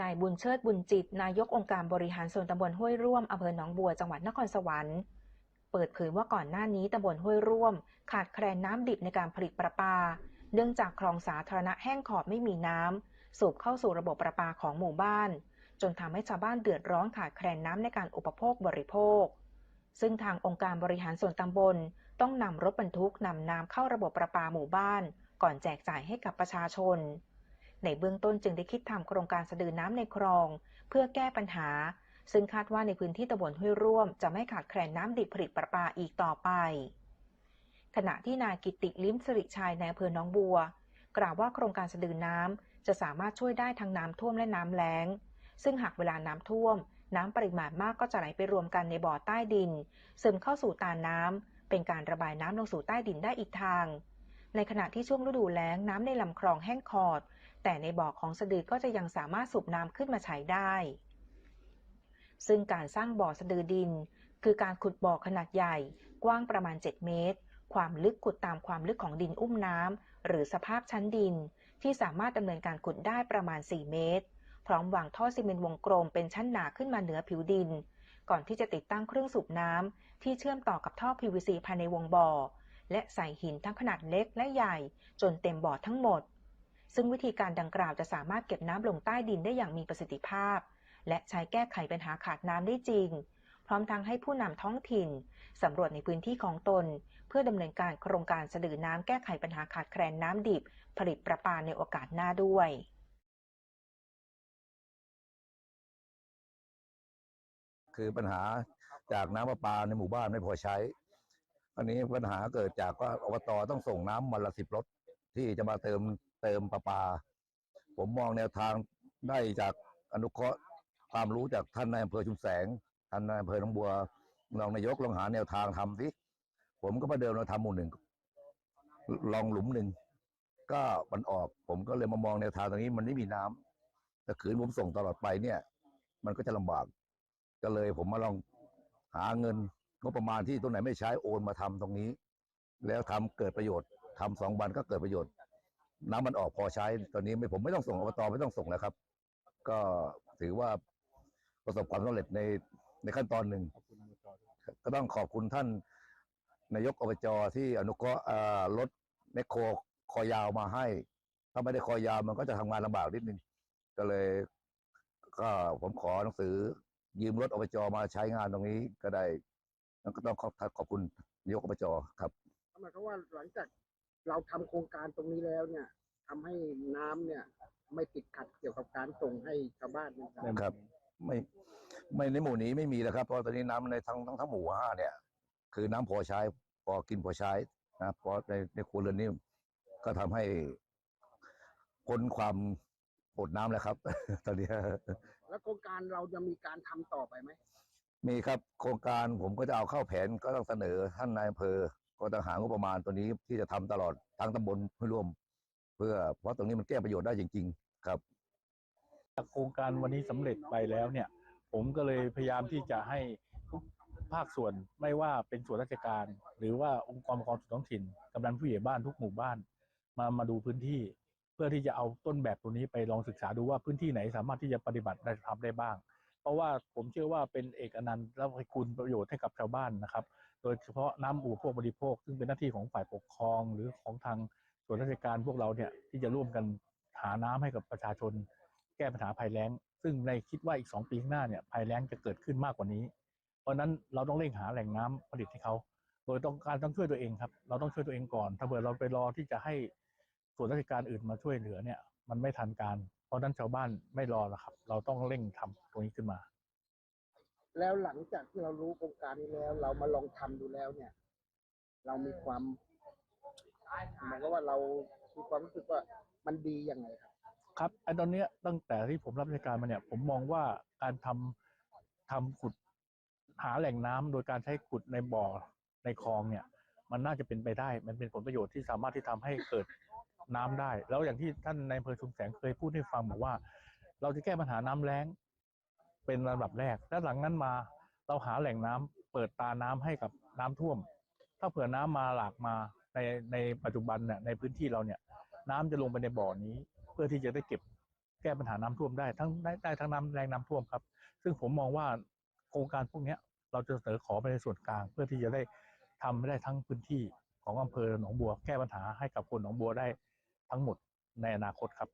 นายบุญเชิดบุญจิต นายกองค์การบริหารส่วนตำบลห้วยร่วมอำเภอหนองบัวจังหวัดนครสวรรค์เปิดเผยว่าก่อนหน้านี้ตำบลห้วยร่วม ขาดแคลนน้ำดิบในการผลิตประปา เนื่องจากคลองสาธารณะแห้งขอดไม่มีน้ำสูบเข้าสู่ระบบประปาของหมู่บ้าน จนทำให้ชาวบ้านเดือดร้อนขาดแคลนน้ำในการอุปโภคบริโภค ซึ่งทางองค์การบริหารส่วนตำบล ต้องนำรถบรรทุกนำน้ำเข้าระบบประปาหมู่บ้าน ก่อนแจกจ่ายให้กับประชาชน ในเบื้องต้นจึงได้คิดทำโครงการสะดือน้ำในคลอง เพื่อแก้ปัญหา ซึ่งคาดว่าในพื้นที่ตำบลห้วยร่วม จะไม่ขาดแคลนน้ำดิบผลิตประปาอีกต่อไป ขณะที่นายกิติลิ้มสิริชัยในอำเภอหนองบัว กล่าวว่าโครงการสะดือน้ำจะสามารถช่วยได้ทั้งน้ำท่วมและน้ำแล้ง ซึ่งหากเวลาน้ำท่วม น้ำปริมาณมากก็จะไหลไปรวมกันในบ่อใต้ดินซึมเข้าสู่ตาน้ำเป็นการระบายน้ำลงสู่ใต้ดินได้อีกทาง ในขณะที่ช่วงฤดูแล้งน้ำในลำคลองแห้งขอด แต่ในบ่อของสะดือก็จะยังสามารถสูบน้ำขึ้นมาใช้ได้ ซึ่งการสร้างบ่อสะดือดิน คือการขุดบ่อขนาดใหญ่ กว้างประมาณ 7 เมตร ความลึกขุดตามความลึกของดินอุ้มน้ำหรือสภาพชั้นดิน ที่สามารถดำเนินการขุดได้ประมาณ 4 เมตร พร้อมวางท่อซีเมนต์วงกลมเป็นชั้นหนาขึ้นมาเหนือผิวดิน ก่อนที่จะติดตั้งเครื่องสูบน้ำที่เชื่อมต่อกับท่อ PVC ภายในวงบ่อ และใส่หินทั้งขนาดเล็กและใหญ่ จนเต็มบ่อทั้งหมด ซึ่งวิธีการดังกล่าวจะสามารถเก็บน้ำลงใต้ดินได้อย่างมีประสิทธิภาพ และใช้แก้ไขปัญหาขาดน้ำได้จริง พร้อมทั้งให้ผู้นำท้องถิ่นสำรวจในพื้นที่ของตน เพื่อดำเนินการโครงการสะดือน้ำแก้ไขปัญหาขาดแคลนน้ำดิบ ผลิตประปาในโอกาสหน้าด้วยคือปัญหาจากน้ำประปาในหมู่บ้านไม่พอใช้ อันนี้ปัญหาเกิดจากว่าอบตต้องส่งน้ำวันละสิบรถ ที่จะมาเติมเติมประปา ผมมองแนวทางได้จากอนุเคราะห์ความรู้จากท่านนายอำเภอชุมแสง ท่านนายอำเภอหนองบัวรองนายกลองหาแนวทางทำสิผมก็มาเดินมาทำหมู่หนึ่งลองหลุมหนึ่งก็มันออก ผมก็เลยมามองแนวทางตรงนี้มันไม่มีน้ำแต่ขืนผมส่งตลอดไปเนี่ย มันก็จะลำบาก ก็เลยผมมาลองหาเงิน งบประมาณที่ตรงไหนไม่ใช้โอนมาทำตรงนี้ แล้วทำเกิดประโยชน์ทำสองวันก็เกิดประโยชน์ น้ำมันออกพอใช้ ตอนนี้ไม่ผมไม่ต้องส่งอบตไม่ต้องส่งแล้วครับ ก็ถือว่าประสบความสำเร็จในในขั้นตอนหนึ่ง ก็ต้องขอบคุณท่านนายกอบจที่อนุเคราะห์อ่ารถแมคโครคอยาวมาให้ ถ้าไม่ได้คอยาวมันก็จะทำงานลำบากนิดนึง ก็เลย ก็ผมขอหนังสือยืมรถอบจมาใช้งานตรงนี้ก็ได้ แล้วก็ต้องขอบขอบคุณนายกอบจครับหมายความว่าหลังจากเราทำโครงการตรงนี้แล้วเนี่ยทำให้น้ำเนี่ย ไม่ติดขัดเกี่ยวกับการส่งให้ชาวบ้านนะครับครับไม่ไม่ในหมู่นี้ไม่มีแล้วครับเพราะตอนนี้น้ำในทั้งทั้งทั้งหมู่ห้าเนี่ย คือน้ำพอใช้พอกินพอใช้นะเพราะในในครัวเรือนนี่ก็ทำให้พ้นความอดน้ำแล้วครับ ตอนนี้ แล้วโครงการเราจะมีการทำต่อไปไหม มีครับโครงการผมก็จะเอาเข้าแผนก็ต้องเสนอท่านนายอำเภอ ก็ต้องหางบประมาณตัวนี้ที่จะทำตลอดทั้งตำบลเพื่อร่วม เพื่อเพราะตรงนี้มันแก้ประโยชน์ได้จริง ๆ ครับโครงการวันนี้สำเร็จไปแล้วเนี่ย ผมก็เลยพยายามที่จะให้ทุกภาคส่วนไม่ว่าเป็นส่วนราชการ หรือว่าองค์กรปกครองส่วนท้องถิ่นกำนันผู้ใหญ่บ้านทุกหมู่บ้าน มามาดูพื้นที่ เพื่อที่จะเอาต้นแบบตัวนี้ไปลองศึกษาดูว่าพื้นที่ไหนสามารถที่จะปฏิบัติได้ทำได้บ้าง ราะว่าผมเชื่อว่าเป็นเอกอนันต์และให้คุณประโยชน์ให้กับชาวบ้านนะครับ โดยเฉพาะน้ำอุปโภคบริโภค ซึ่งเป็นหน้าที่ของฝ่ายปกครอง หรือของทางส่วนราชการพวกเราเนี่ยที่จะร่วมกันหาน้ำให้กับประชาชน แก้ปัญหาภัยแล้ง ซึ่งในคิดว่าอีก 2 ปีข้างหน้าเนี่ยภัยแล้งจะเกิดขึ้นมากกว่านี้ เพราะนั้นเราต้องเร่งหาแหล่งน้ำผลิตให้เขาโดยต้องการต้องช่วยตัวเองครับ เราต้องช่วยตัวเองก่อน ถ้าเผื่อเราไปรอที่จะให้ส่วนราชการอื่นมาช่วยเหลือเนี่ย มันไม่ทันการ เพราะฉะนั้นชาวบ้านไม่รอแล้วครับ เราต้องเร่งทำตรงนี้ขึ้นมา แล้วหลังจากที่เรารู้โครงการนี้แล้ว เรามาลองทำดูแล้วเนี่ย เรามีความหมายความว่าเรามีความรู้สึกว่ามันดียังไงครับ ครับไอ้ตอนเนี้ยตั้งแต่ที่ผมรับราชการมาเนี่ย ผมมองว่าการทำทำขุดหาแหล่งน้ำโดยการใช้ขุดในบ่อในคลองเนี่ย มันน่าจะเป็นไปได้ มันเป็นผลประโยชน์ที่สามารถที่ทำให้เกิด น้ำได้ แล้วอย่างที่ท่านในอำเภอชุมแสงเคยพูดให้ฟังบอกว่า เราจะแก้ปัญหาน้ำแล้ง เป็นระดับแรก แล้วหลังนั้นมา เราหาแหล่งน้ำเปิดตาน้ำให้กับน้ำท่วม ถ้าเผื่อน้ำมาหลากมาในในปัจจุบันเนี่ยในพื้นที่เราเนี่ย น้ำจะลงไปในบ่อนี้ เพื่อที่จะได้เก็บแก้ปัญหาน้ำท่วมได้ทั้งได้ได้ทั้งน้ำแรงน้ำท่วมครับ ซึ่งผมมองว่าโครงการพวกนี้เราจะเสนอขอไปในส่วนกลาง เพื่อที่จะได้ทำได้ทั้งพื้นที่ของอำเภอหนองบัวแก้ปัญหาให้กับคนหนองบัวได้ ทั้งหมดในอนาคตครับ